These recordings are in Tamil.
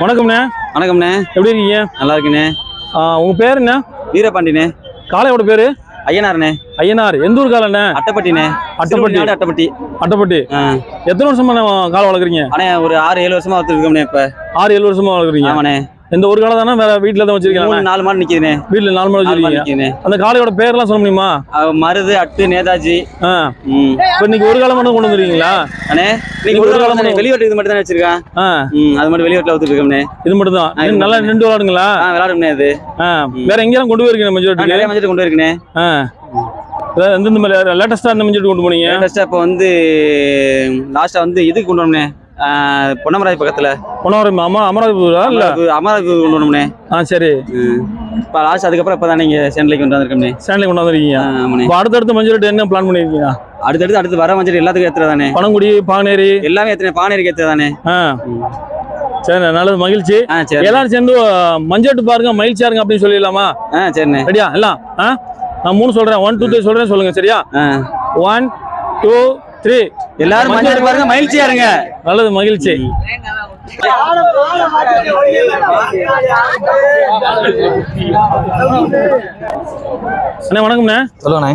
வணக்கம்ண்ணே. வணக்கம்ண்ணே. எப்படி இருக்கீங்க? நல்லா இருக்குண்ணே. உங்க பேர் என்ன? வீரபாண்டினே காளையோட பேரு? ஐயனார்ண்ணே. ஐயனார். எந்த ஊர் காலைண்ணே அட்டப்பட்டிண்ணே. அட்டப்பட்டி. அட்டப்பட்டி. அட்டப்பட்டி. எத்தனை வருஷமா காலை வளர்க்குறீங்க? அண்ணே ஒரு ஆறு ஏழு வருஷமா வளர்த்துருக்கோம்ண்ணே இப்ப. ஆறு ஏழு வருஷமா வளர்க்குறீங்க. ஆமாண்ணே. இந்த ஒரு காலை தானே வேற வீட்டில் தான் வச்சிருக்கீங்க நாலு மாடு நிக்குதுண்ணே. வீட்டில் நாலு மாடு வச்சிருக்கீங்க. அந்த காளையோட பேர்லாம் சொல்ல முடியுமா? மருது அட்டு நேதாஜி. இப்போ இன்னைக்கு ஒரு காலம் மட்டும் கொண்டு வந்துருக்கீங்களா? அண்ணே நீங்க ஒரு காலம் தானே வெளியூட்டு இது மட்டும் தானே வச்சிருக்கேன் அது மட்டும் வெளியூட்டில் வளர்த்துருக்கோம்ண்ணே இது மட்டும் தான் நல்லா மட்டும். நின்று விளாடுங்களா? ஆ விளாடும்ண்ணே அது வேற எங்கேயும் கொண்டு போயிருக்கீங்க ஆ, மெஜாரிட்டி நிறைய மஞ்சள் கொண்டு வேற எந்தெந்த லேட்டஸ்டா இந்த மெஜாரிட்டி கொண்டு போனீங்க? லேட்டஸ்ட்டாக இப்போ வந்து லாஸ்ட்டாக வந்து இதுக்கு கொண்டு வந்தோம்ண்ணே பொன்னமராஜ் பக்கத்தில். பொன்னவரம் அம்மா அமராவதிபுரா? இல்ல? அமராவதி கொண்டு வந்தோம்ண்ணே ஆ சரி. இப்போ லாஸ்ட் அதுக்கப்புறம் இப்போ தான் நீங்கள் சென்னைக்கு கொண்டு வந்திருக்கோம்ண்ணே ஸ்டாண்ட்ல கொண்டு வந்திருக்கீங்க. இப்போ அடுத்தடுத்த மஞ்சள் என்ன பிளான் பண்ணிருக்கீங்க? அடுத்தடுத்து அடுத்து வர மஞ்சள் எல்லாத்துக்கும் ஏற்றுறதானே பனங்குடி பானேரி எல்லாமே எத்தனை பானைக்கு ஏற்றுறதானே ஆ. சரி நல்லது மகிழ்ச்சி. ஆ சரி. எல்லாரும் சேர்ந்து மஞ்சட்டு பாருங்க மகிழ்ச்சியா இருங்க அப்படின்னு சொல்லிடலாமா? ஆ சரிண்ணே. ரெடியா எல்லாம் ஆ? நான் மூணு சொல்றேன். ஒன் டூ த்ரீ சொல்றேன் சொல்லுங்க சரியா? ஆ. One two three. எல்லாரும் மஞ்சள் பாருங்க மகிழ்ச்சியா இருங்க. நல்லது மகிழ்ச்சி. அண்ணே வணக்கம்ண்ணே. சொல்லுங்கண்ணே.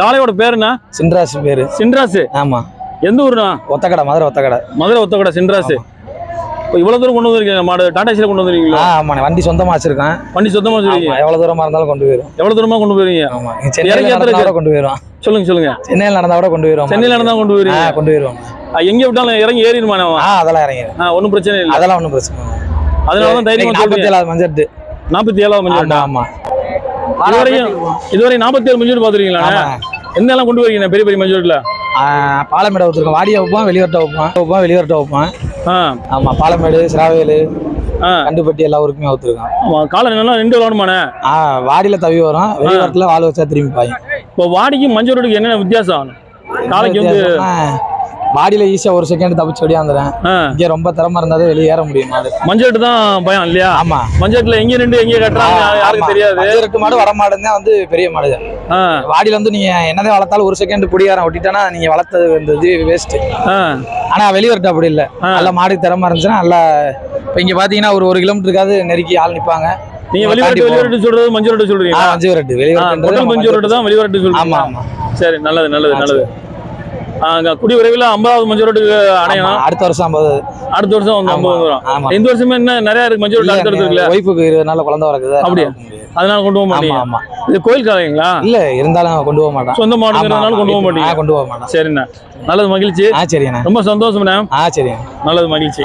காளையோட பேர் என்ன சின்ராசு பேரு. சின்ராசு? ஆமா. எந்த ஊருண்ணா? ஒத்தக்கடை மதுரை ஒத்தக்கடை. மதுரை ஒத்தக்கடை சின்ராசு. இப்போ இவ்வளவு தூரம் கொண்டு வந்திருக்கீங்க மாடு. டாடா ஏசியில் கொண்டு வந்திருக்கீங்களா? ஆமாண்ணே. வண்டி சொந்தமா வச்சிருக்கேன். வண்டி சுத்தமா ஆமா வச்சிருக்கீங்க எவ்வளவு தூரமா இருந்தாலும் கொண்டு போயிடும் எவ்வளவு தூரமா கொண்டு போயிருக்கீங்க? ஆமா இங்க சென்னையில இறக்கி நடந்தா ஏத்துறதுக்கு. கூட கொண்டு போயிடும் சொல்லுங்க சொல்லுங்க. சென்னையில நடந்தா கூட கொண்டு போயிடும் சென்னையில நடந்தா கொண்டு ஆ போயிருக்கீங்க கொண்டு போயிடுவோம் ஆ, எங்க விட்டாலும் இறங்கி ஏறிடுமா ஆ அதெல்லாம் இறங்கிடும் ஆ ஒன்றும் பிரச்சனை இல்லை. அதெல்லாம் ஒன்றும் பிரச்சனை இல்லை. அதனால தான் தைரியமா நாற்பத்தி ஏழாவது மஞ்சட்டு நாற்பத்தி ஏழாவது மஞ்சள் ஆமா ஆமா. இதுவரையும் இதுவரை நாற்பத்தி ஏழு மஞ்சள் எந்த எல்லாம் கொண்டு போயிருக்கீங்க பெரிய பெரிய மஞ்சள்ல பாலமேடை வச்சிருக்கோம் வாடியை வைப்போம் வெளியூர்ட்ட வைப்போம் வைப்போம் வெளியூர்ட்ட வைப்போம் ஆமா பாலமேடு சிராவேலு ஆ. கண்டுப்பட்டி எல்லா ஊருக்குமே ஊத்துருக்கோம் ஆமா காலை என்னன்னா ரெண்டு விளாடுமாண்ணே? ஆ வாடியில தவி வரும். வெளியூரத்துல வால் வச்சா திரும்பி பாயும். இப்போ வாடிக்கும் மஞ்சள் ரோடுக்கு என்னென்ன வித்தியாசம்? காலைக்கு வந்து வாடியில ஈஸியா ஒரு செகண்ட் தப்பிச்சு ஓடியாந்துறேன் ஆ. இங்க ரொம்ப திறமை இருந்தா தான் வெளியே ஏற முடியும் மாடு. மஞ்சள் தான் பயம் இல்லையா? ஆமா. மஞ்சள்ல எங்க ரெண்டு எங்க கட்டுறாங்க யாருக்கும் தெரியாது. ரெட்டு மாடு வர மாடு தான் வந்து பெரிய மாடு. வாடியில வந்து நீங்க என்னதான் வளர்த்தாலும் ஒரு செகண்ட் புடிகாரம் ஒட்டிட்டானா நீங்க வளர்த்தது வந்து இது வேஸ்ட் ஆனா வெளியூர்ட்ட அப்படி இல்ல. நல்ல மாடு திறமை இருந்துச்சுன்னா நல்லா இப்ப இங்க பாத்தீங்கன்னா ஒரு ஒரு கிலோமீட்டருக்காவது நெருக்கி ஆள் நிப்பாங்க. நீங்க வெளிவரட்டு வெளிவரட்டு சொல்றது மஞ்சள் சொல்றீங்க மஞ்சள் ரோடு வெளியூர் தான் வெளிவரட்டு ஆமா சொல்றீங்க ஆமா சரி நல்லது நல்லது நல்லது. குடி விரைவில் ஐம்பதாவது மஞ்சள் ரோட்டுக்கு ஆமா, அடையணும் அடுத்த வருஷம் ஐம்பது. அடுத்த வருஷம் வந்து ஐம்பது ஆமா இந்த வருஷமே என்ன நிறைய இருக்கு ரோடு அடுத்து இருக்குல்ல? ஒய்ஃபுக்கு இருபது நாள்ல குழந்தை வரக்குது அப்படியா? அதனால கொண்டு போக மாட்டீங்க? இது கோயில் காலைங்களா? இல்ல இருந்தாலும் கொண்டு போக மாட்டான் சொந்த மாடுங்கிறதுனால ஆமா. கொண்டு போக மாட்டீங்க. கொண்டு போக மாட்டான் சரிண்ணா. நல்லது மகிழ்ச்சி. ஆ சரிண்ணே. ரொம்ப சந்தோஷம்ண்ணா. ஆ சரிண்ணே. நல்லது மகிழ்ச்சி.